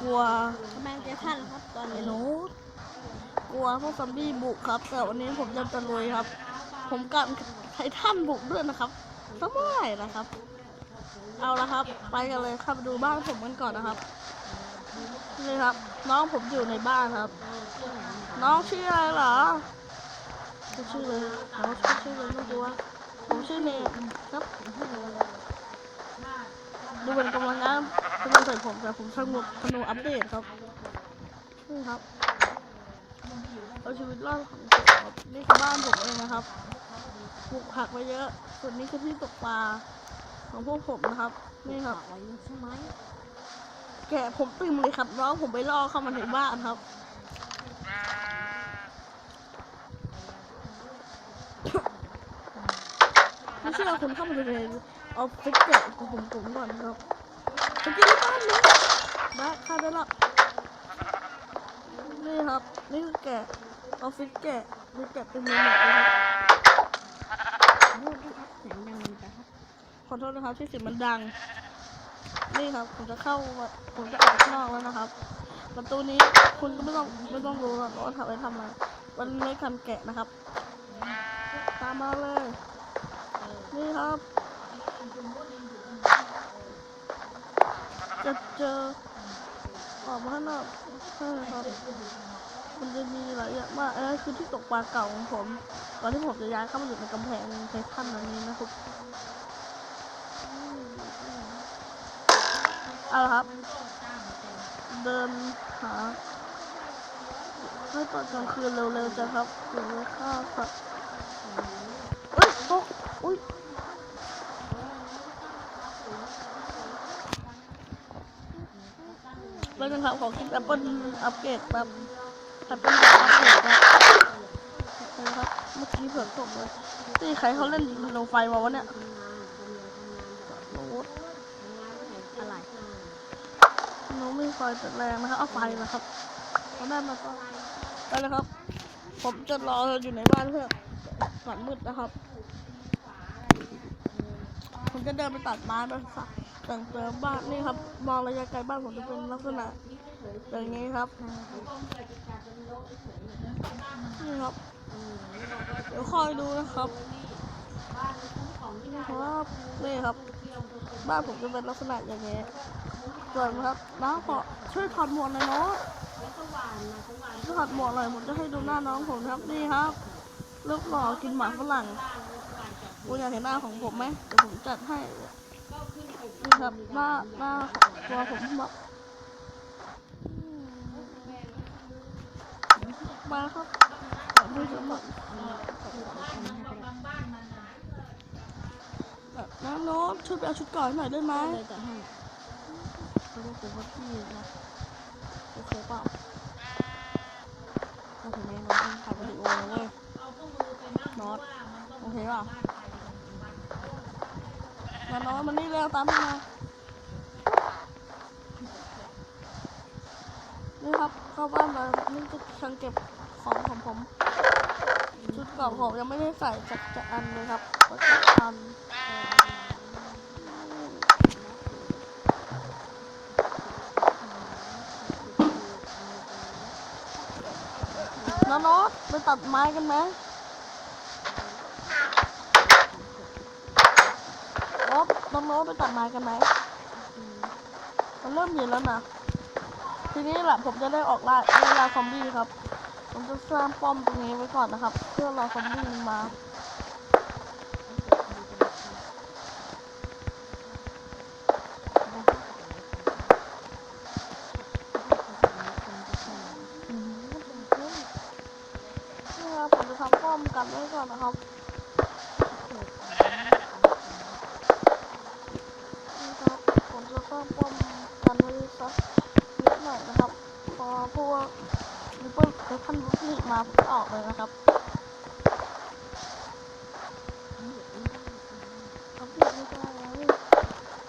กลัวกำแพงเจทันครับตอนไอ้นี้หนูกลัวพวกซอมบี้บุกครับ แต่วันนี้ผมจะตะลุยครับ ผมกันไททันบุกด้วยนะครับสบายนะครับ เอาละครับ ไปกันเลยครับดูบ้านผมกันก่อนนะครับนี่ครับ น้องผมอยู่ในบ้านครับ น้องชื่ออะไรเหรอชื่อเลยน้องชื่อชื่อเลยไม่รู้ว่าผมชื่อเนมครับดูเป็นกำลังงาน กำลังใส่ผมแต่ผมสงบธนูอัปเดตครับนี่ครับเอาชีวิตรอดของผมครับนี่คือบ้านผมเองนะครับปลูกผักไว้เยอะ ส่วนนี้คือที่ตกปลาของพวกผมนะครับ นี่ครับอะไรใช่ไหมแกะผมตึมเลยครับน้องผมไปล่อเข้ามาในบ้านครับไม่เชื่อคุณเข้ามาดูเลเอาฟิกแกะของผมก่อนครับ ไปกินที่บ้านเลยได้ค่าได้ละนี่ครับ นี่คือแกะเอาฟิกแกะมีแกะเป็นเมนูเลยครับขอครับเสียงดังมันะครับขอโทษนะครับที่เสียงมันดัง นี่ครับ ผมจะเข้าผมจะออกข้างนอกแล้วนะครับ ประตูนี้คุณก็ไม่ต้องไม่ต้องรู้หรอกว่าทำอะไรทำอะไรมันไม่ทำแกะนะครับ ตามมาเลย นี่ครับ จะเจอออกมาข้างนอกใช่ครับ มันจะมีหลายอย่างมากอันนั้นคือที่ตกปลาเก่าของผมก่อนที่ผมจะย้ายเข้ามาอยู่ในกำแพงไททันอันนี้นะครับเอาละครับ เดินหาให้ตอนกลางคืนเร็วๆจะครับถึงจะฆ่าสัตว์อุ้ยตกอุ้ย้วกันครับขอคลิปแอปเปิลอัปเกรดแบบแอปเปิลอัปเกรดครับนะครับเมื่อกี้เผื่อตกเลยนี่ใครเขาเล่นลงไฟมาวะเนี่ยน้อะไรน้องไม่ไฟแต่แรงนะครับเอาไฟนะครับเอาได้มาก็ไปเลยครับ ผมจะรอออยู่ในบ้านเพื่อก่อนมืดนะครับ ผมจะเดินไปตัดไม้ไปสัก แต่งเติมบ้านนี่ครับ มองระยะไกลบ้านผมจะเป็นลักษณะอย่างนี้ครับนี่ครับ เดี๋ยวคอยดูนะครับครับนี่ครับ บ้านผมจะเป็นลักษณะอย่างนี้ส่วนครับน้าขอช่วยถอดหมวกหน่อยเนาะช่วยถอดหมวกหน่อยผมจะให้ดูหน้าน้องผมครับนี่ครับลูกหล่อกินหมาฝรั่งคุณอยากเห็นหน้าของผมไหมเดี๋ยวผมจัดให้ นี่ครับหน้าหน้าตัวผมแบบมาครับดูสมบัติน้องโน้ตช่วยไปเอาชุดก่อนหน่อยได้ไหมเลยจะให้เขาเรียกผมว่าพี่นะโอเคเปล่าก็ถึงแม้น้องถ่ายวิดีโอแล้วเว้ยน็อตโอเคเปล่า แล้วน้องมันนี่เร็วตามพี่มานี่ครับเข้าบ้านมานี่จะชังเก็บของของผมชุดเก่าผมยังไม่ได้ใส่จักจะอันเลยครับก็จะอันน้องโน้ตไปตัดไม้กันไหม โอ๊บ น้องไปตัดไม้กันไหมมันเริ่มเย็นแล้วนะทีนี้แหละผมจะได้ออกล่าไล่ล่าซอมบี้ครับ ผมจะสร้างป้อมตรงนี้ไว้ก่อนนะครับ เพื่อรอซอมบี้มานี่ครับผมจะทำป้อมกันไว้ก่อนนะครับ นี่ครับผมจะสร้างป้อมกันไว้สักนิดหน่อยนะครับ พอพวกลิปเปอร์เดทันบุกนี่มาผมก็ออกเลยนะ ครับอัปเดตไม่ได้แล้ว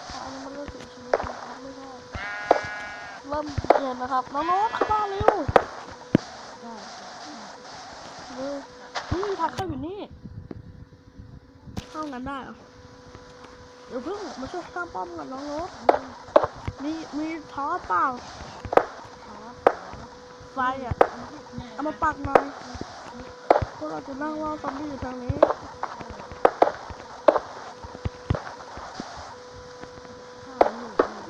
เพราะอันนี้มันเริ่มถึงชีวิตนะครับไม่ได้เริ่มเย็นนะครับน้องโน้ตเข้าบ้านเร็วได้เร็วนี่ทางเข้าอยู่นี่เข้างั้นได้เหรอเดี๋ยวเพิ่งมาช่วยสร้างป้อมกับน้องโน้ตมีมีท้อเปล่าขอไฟอะเอามาปักหน่อย พวกเราจะนั่งรอซอมบี้อยู่ทางนี้นึ่งนี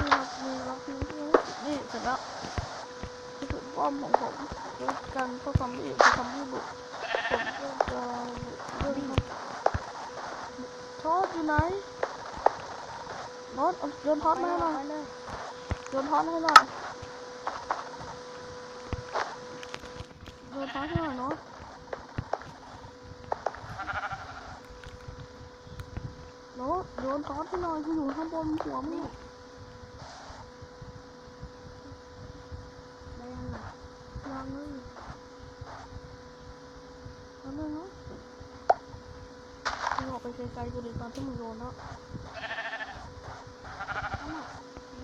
่ครับมีล็อกนิ้วด้วยนี่เสร็จแล้วนี่คือป้อมของผมเป็นกันพวกซอมบี้พวกซอมบี้บุกผมก็จะเรื่องทอดอยู่ไหน เอาโยนทอดมาหน่อยโยนทอดให้หน่อยโยนทอดให้หน่อยเนาะโน้ตโยนทอดให้หน่อยที่อยู่ข้างบนหัวมึงได้ยังไงวางเลยเอาเลยเนาะมึงออกไปไกลๆกูเดิตอนที่มึงโดนแล้วข้างหลัง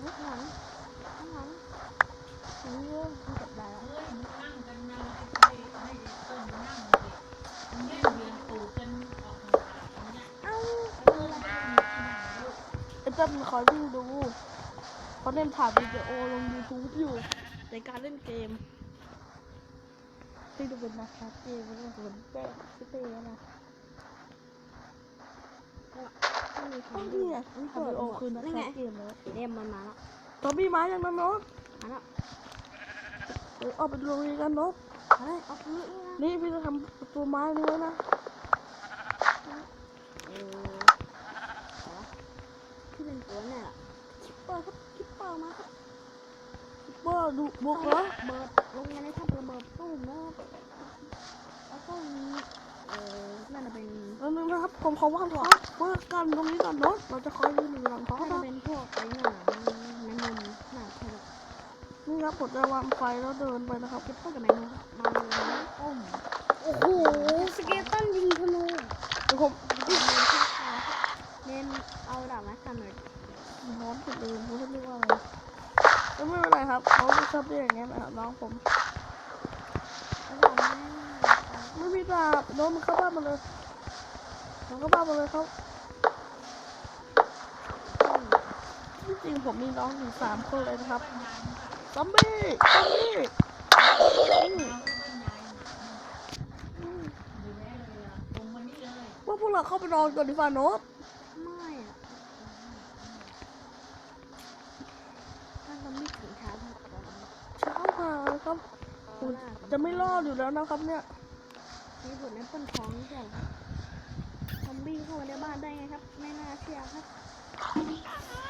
ข้างหลังข้างหลังนี่เยอะมันจับได้แล้ว เอ้า ไอ้เจ้ามันคอยวิ่งดูเพราะเล่นถ่ายวิดีโอลง YouTube อยู่ ในการเล่นเกมที่ดูเป็นนักคาเกมแล้วก็เหมือนแป้งชิเต้นะไม่มีใครอ้าวดูนี่ไงถ่ายวิดีโอคือนักนี่ไงคาเกมแล้วเรียมมันมาแล้วซอมบี้มาอย่างนั้นเนาะมาแล้วเดี๋ยวเอาไปดูกันเนาะเฮ้ยเอาพื้นนะนี่พี่จะทำประตูไม้นี่ไว้นะ เออแต่ว่าที่เป็นตัวเนี่ยแหละคิ ปเปอร์ครับคิปเปอร์มาครับว่าดูบุกเหรอเบิดลงมาในถ้ำระเบิดตู้มนะครับแล้วก็มีเออน่าจะเป็นแล้วนึงนะครับผมขอวางท็อปเพื่อกันตรงนี้ก่อนเนาะเราจะคอยยืนอยู่หลังท็อปน่าจะนะเป็นพวกไอ้หน่าแมงมุมหนาใช่ไหมนี่ครับผมจะวางไฟแล้วเดินไปนะครับคิปเปอร์กับแมงมุมมาเลยต้มโอ้โหสเกตตันยิงธนูเดี๋ยวผมเน้นแค่ขาเน้นเอาดาบมากันหน่อย น้องผมลืมเขาเรียกว่าอะไรก็ไม่เป็นไรครับเขาชอบเรียกอย่างเงี้ยนะครับน้องผมไม่มีดาบน้องมันเข้าบ้านมาเลยน้องเข้าบ้านมาเลยครับที่จริงผมมีน้องอยู่สามคนเลยนะครับซอมบี้ซอมบี้ว่าพวกเราเข้าไปนอนก่อนดีกว่าโน้ตม่อะถ้าเราไม่ถึงเช้าพักก่อน เช้ามาครับผมจะ ไม่รอดอยู่แล้วนะครับเนี่ยมีผลในปล้นท้องใช่ไหมซอมบี้เข้ามาในบ้านได้ไงครับ ไม่น่าเชื่อครับ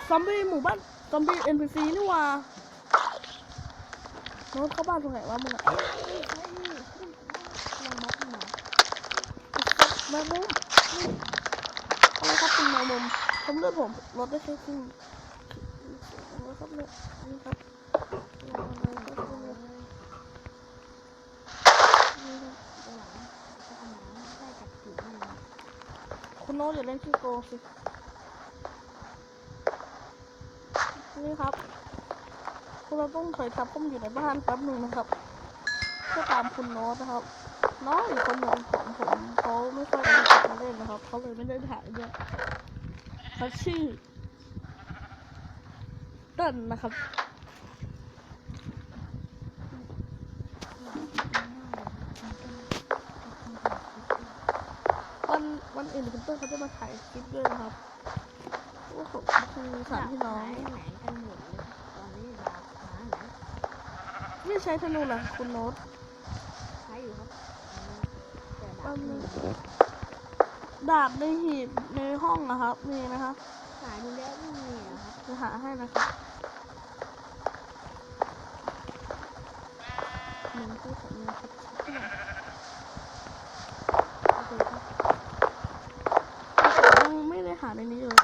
ซอมบี้หมู่บ้าน ซอมบี้ NPC นี่หว่าโน้ตเข้าบ้านตรงไหนวะมึงอะเฮ้ยเฮ้ยเฮ้ยลองม็อบหน่อยแมวมุมอะไรครับคุณแมวมุมผมเลือดผมลดได้แค่ครึ่งแล้วครับเนี่ยนี่ครับนี่ครับนี่ครับ ตัวหลังจะเอาหมาได้กับผีมัน คุณโน้ตอย่าเล่นขี้โกงสิ นี่ครับ คุณเราต้องถอยทับผมอยู่ในบ้านแป๊บหนึ่งนะครับเพื่อตามคุณโน้ตนะครับ น้องอีกคนหนึ่งของผมเขาไม่ค่อยได้มาเล่นนะครับเขาเลยไม่ได้ถ่ายด้วยเขาชื่อเติ้ลนะครับ วันวันอื่นคุณเติ้ลเขาจะมาถ่ายคลิปด้วยนะครับโอ้โหคือสามพี่น้องหายแหนงกันหมดเลยตอนนี้ดาบหาไหนไม่ใช้ธนูนะคุณโน้ตใช้อยู่ครับแต่ดาแป๊บบนึมีงดาบในหีบในห้องนะครับมีนะครับหาดูแล้วไม่มีเหรอครับจะหาให้นะครับหนึ่งคือผมมีคิดชัดหน่อย โอเคครับยังไม่ได้หาในนี้เลย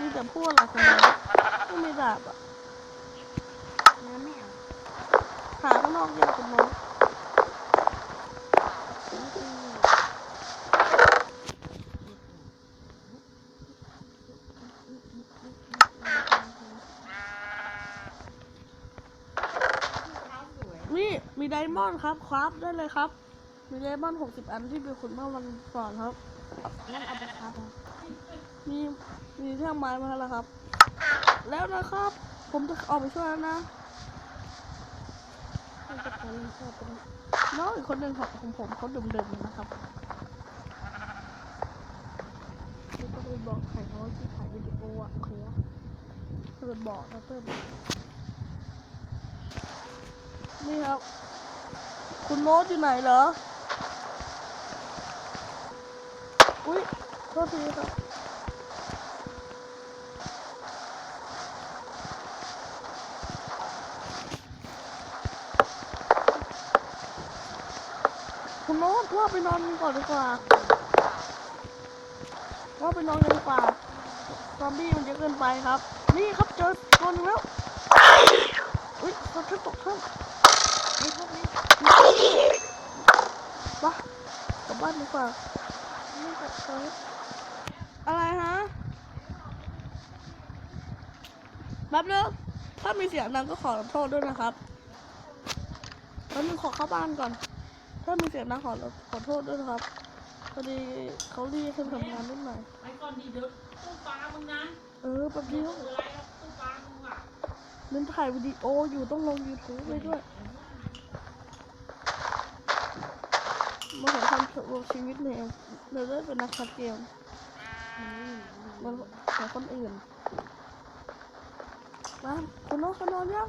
มีแต่พวกอะไรกันนะไม่มีดาบอะ น้ำไม่เอา หาข้างนอกเดียวคุณโน้ต นี่คือ ไดมอนด์ครับครับได้เลยครับ มีไดมอนด์หกสิบอันที่ไปขุดเมื่อวันก่อนครับงั้นเอาไปครับมีมีเท่าไม้มาแล้วครับ แล้วนะครับ ผมจะออกไปช่วยแล้วนะน้องอีกคนหนึ่งของผมเขาดื่มๆนะครับนี่ก็ไปบอกใครเขาที่ถ่ายวิดีโออะโอเคอะเพื่อนบอกนะเพื่อนนี่ครับ คุณโน้ตอยู่ไหนเหรอ อุ้ยโทษทีครับคุณโน้ตว่าไปนอนกันก่อนดีกว่าว่าไปนอนกันดีกว่าซอมบี้มันเยอะเกินไปครับ นี่ครับเจอตัวนึงแล้วอุ้ยตกท่านตกท่าน ไอ้พวกนี้ปะกลับบ้านดีกว่าไม่กดเซิร์ฟอะไรฮะแป๊บนึงถ้ามีเสียงดังก็ขอโทษด้วยนะครับแป๊บนึงขอเข้าบ้านก่อน ถ้ามีเสียงดังขอขอโทษด้วยนะครับพอดีเขาเรียกให้มาทำงานนิดหน่อยไปก่อนดีเดี๋ยวตู้ปลามึงนะเออแป๊บเดียวอะไรตู้ปลามึงอะเล่นถ่ายวิดีโออยู่ต้องลง YouTube ไปด้วยมา ขอทำลงชีวิตเนี่ยเราได้เป็นนักชัดเกมมันของคนอื่น มาคุณน้องคุณนอนยัง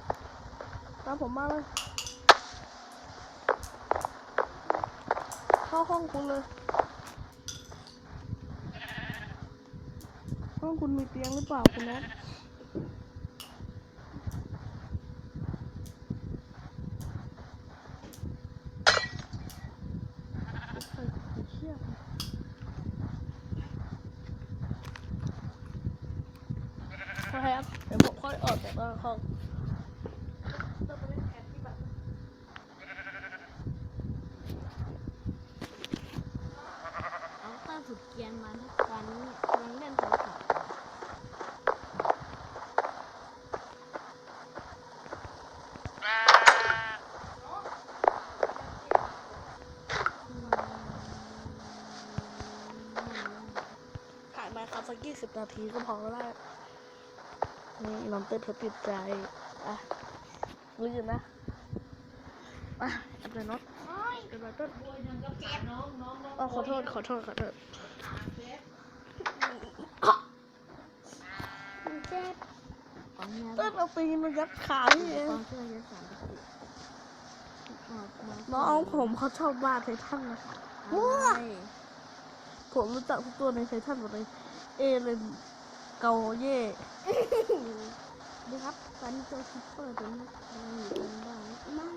ตามผมมาเลย เข้าห้องคุณเลย ห้องคุณมีเตียงหรือเปล่าคุณน้อง ใส่เชือกครับเดี๋ยวผมค่อยออกจากห้อง เอาข้าสุด เกียนมาทุกวันนี้กำลังเล่นโทรศัพท์อืมถ่ายมาครับสักยี่สิบนาทีก็พอแล้วนี่น้องเต้นเขาติดใจ อะลื่นนะ อะอันเดยน็อต เดี๋ยวเราต้นบวยยังกับขาน้องน้องน้องอ๋อขอโทษ ขอโทษ ขอโทษมันเจ็บต้นเอาตีนมายัดขาพี่เองความเชื่อเยน้องผมเขาชอบวาดไททันนะอะไรผมรู้จักทุกตัวในไททันหมดเลย เอเลนเกาเย่ดีครับตอนนี้เจอคิปเปอร์ตัวนี้กำลังอยู่ตรงบ้านมา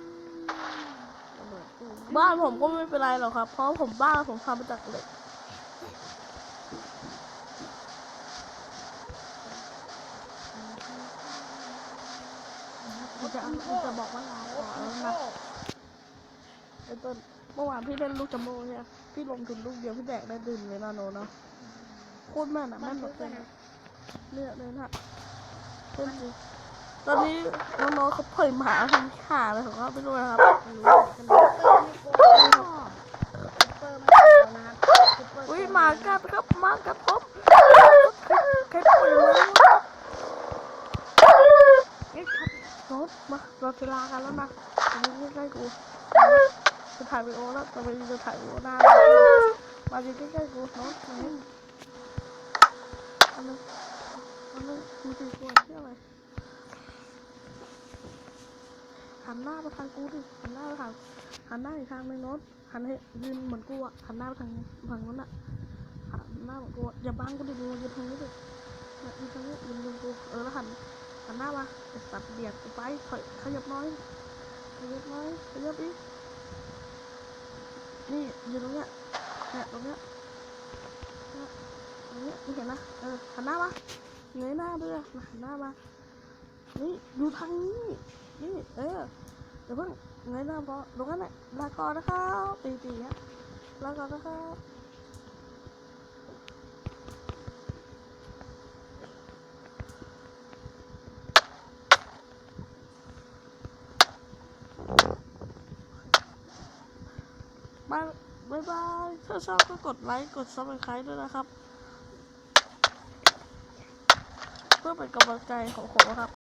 ระเบ้านผมก็ไม่เป็นไรหรอกครับ เพราะผมบ้านผมทำมาจากเหล็กจะจะบอกว่าลาก่อนแล้วนะไอ้ต้นเมื่อวานพี่เล่นลูกจัมโบ้ใช่ไหมพี่ลงทุนลูกเดียวพี่แดกได้ดื่มเลยนะโนเนาะโคตรแม่นอะแม่นแบบเต็มเลือดเลยนะเล่นจริง ตอนนี้น้องๆเขาเผยหมาทำขาอะไรของเขาไม่รู้นะครับรู้กันเลยเปอร์ไม่โกงชอบเปอร์ไม่โกงนะครับอุ้ยหมากัดครับหมากัดผมใครปล่อยมาวะเอ๊ะครับโน้ตมาเราจะลากันแล้วนะอันนี้ใกล้ๆกูจะถ่ายวีดีโอแล้วจะไปจะถ่ายวีดีโอหน้ามาอยู่ใกล้ๆกูโน้ตมานี่อันนึงอันนึงมีสี่ขวดที่อะไร หันหน้าไปทางกูดิหันหน้าไปทางหันหน้าอีกทางหนึงโน้ตหันให้ยืนเหมือนกูอะหันหน้าไปทางฝั่งนู้นอะหันหน้าเหมือนกูอะอย่าบังกูดิมึงยืนทางนี้ดินี่ยยืนทางนี้ยืนยืนกูเออแล้วหันหันหน้ามาไอ้สัตว์เบียดกูไปถอยขยับน้อยขยับน้อยขยับอีกนี่ยู่ตรงเนี้ยเนี่ยตรงเนี้ยเนี่ตรงเนี้ยนี่เห็นนะเออหันหน้ามาเงยหน้าด้วยหันหน้ามา นี่ดูทางนี้นี่เออเดี๋ยวเพิ่งเงยหน้าพอตรงนั้นแหละลาก่อนนะครับตีตีเนี้ยลาก่อนนะครับบายบายถ้าชอบก็กดไลค์ กดซับสไครต์ด้วยนะครับ เพื่อเป็นกำลังใจของผมนะครับ